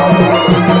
আমি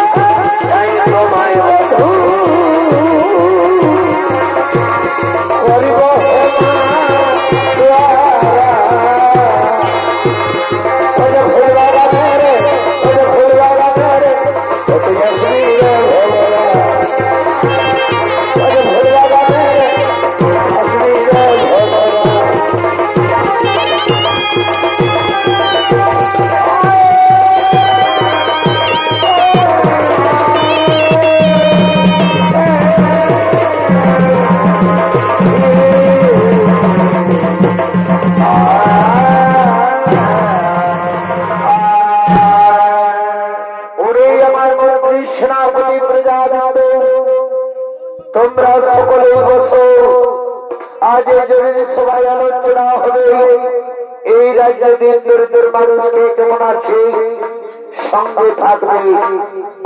থাকবে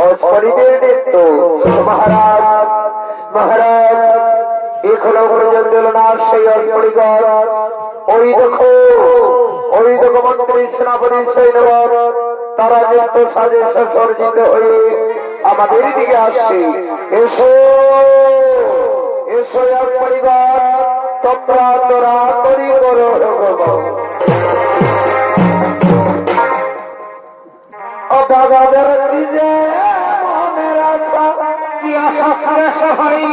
অস্পরিদের নেতৃত্ব মহারাজ মহারাজ এখনও পর্যন্ত না সেই অস্পরিগর ওই দেখো ওই দেখো মন্ত্রী সেনাপতি সৈন্যবর তারা যত সাজে সজ্জিত হয়ে আমাদের দিকে আসছে এসো এসো এক তোমরা তোরা করি করো অবাগাদের দিজে মনের আশা কি আশা করে সহাই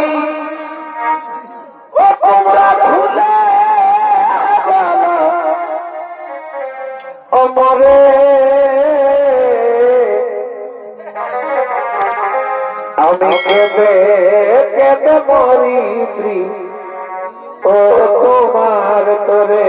ও তোমরা ভুলে অমরে আমি কেঁদে কেঁদে মরি ও তোমার তোরে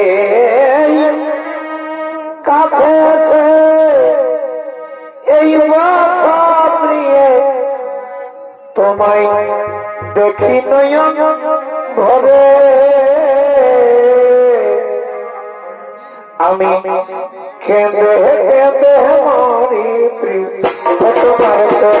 তোমায় দেখি নয়ন ভরে। আমি কেঁদে কেঁদে মরি তোমার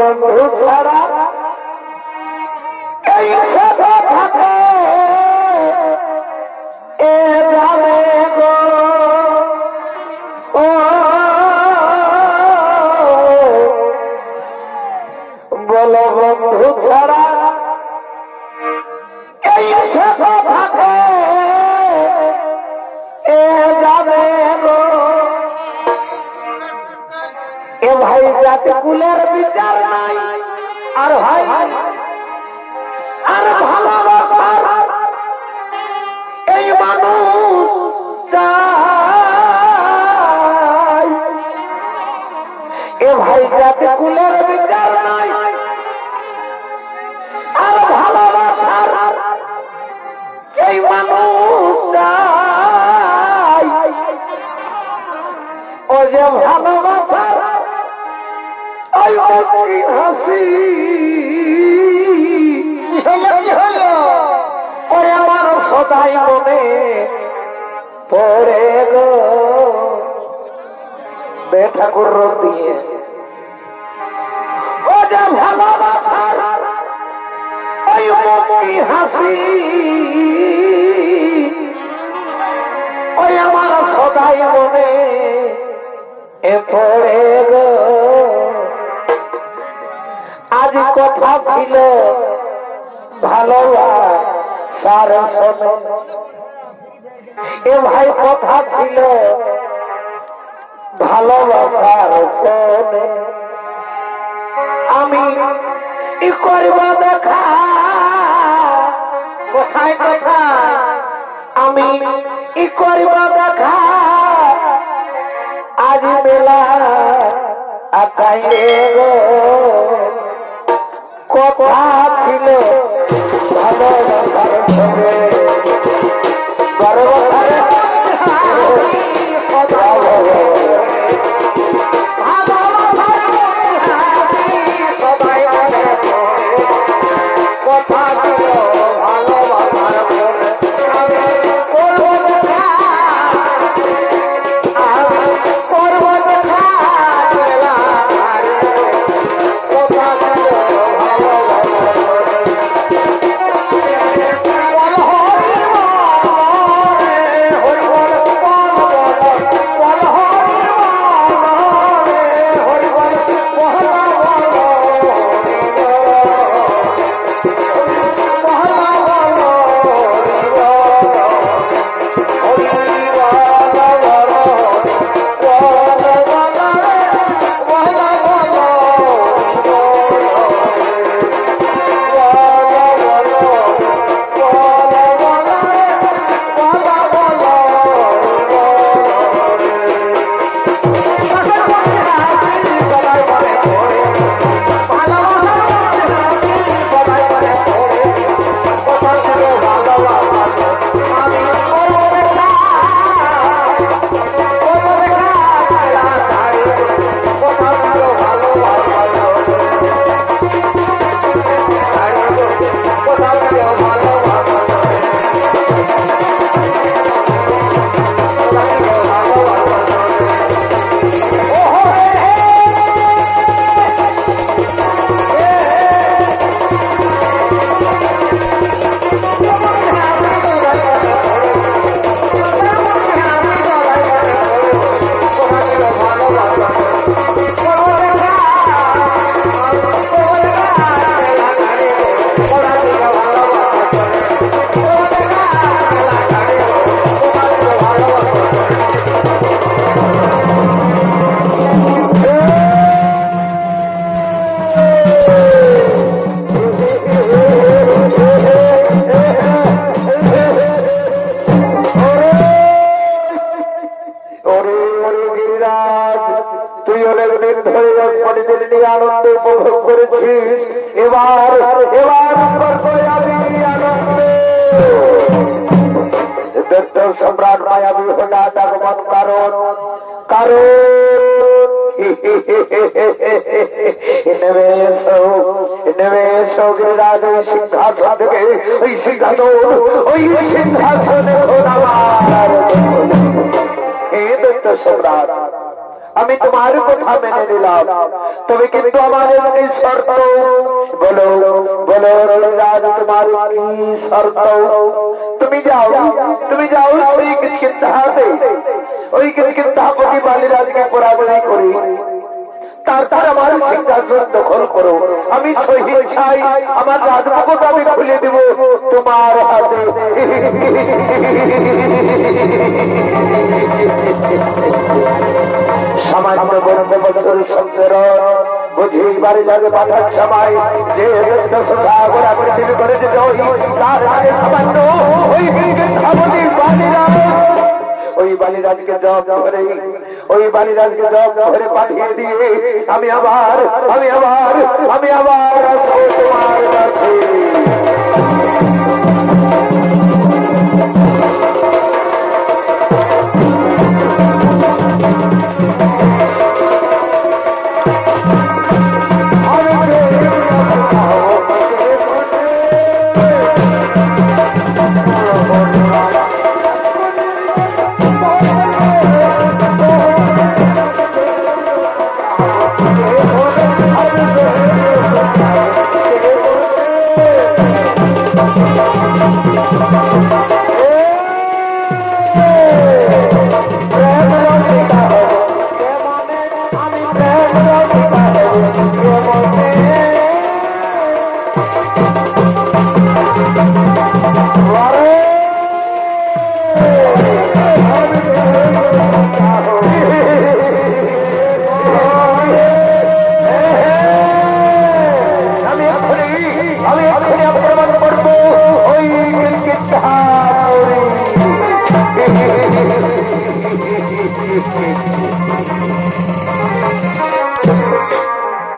বন্ধু ছাড়া কুলের বিচার নাই, আর ভাই আর ভালোবাসার এই মানুষ এ ভাই জাতি কুলের বিচার নাই, আর ভালোবাসার এই মানুষ ও যে মুখি হাসি। ওরে আমার সদাই মনে পড়ে গো। বেঠাকুর দিয়ে। ও যে ভালোবাসার ওই মুখি হাসি। ওই আমার সদাই মনে এ পড়ে গো। আজ কথা ছিল। ভালোবাসার শোনে। এ ভাই কথা ছিল। ভালোবাসার আমি ই করব দেখা। কোথায় কোথায়? আমি ই করব দেখা। আজ মেলা আকাইলে গো। কথা সিংহাসন থেকে ওই সিংহাসন, ওই সিংহাসনে হে দত্ত সম্রাট, আমি তোমার কথা মেনে নিলাম। তবে কিন্তু আমার একটি শর্ত। বলো বলো রাজ, তোমার শর্ত? তুমি যাও তুমি যাও ওই কিন্তাহাতে ওই কিন্তাহাপতি বালিরাজকে পরাজয় করি। তারপর আমার সিংহাসন দখল করো। আমি শহীদ চাই। আমার রাজমুকুট আমি খুলে দেব। তোমার হাতে। সামান্য বন্ধ বছর সুন্দর বুঝি বাড়ি লাগে পাঠার সময় যে ব্যক্ত করে করে যে তার আগে সামান্য ওই ধাবনী বালিরাজ ওই বালিরাজকে জব ধরে ওই বালিরাজকে জব ধরে পাঠিয়ে দিয়ে আমি আবার আমি আবার আমি আবার তোমার কাছে।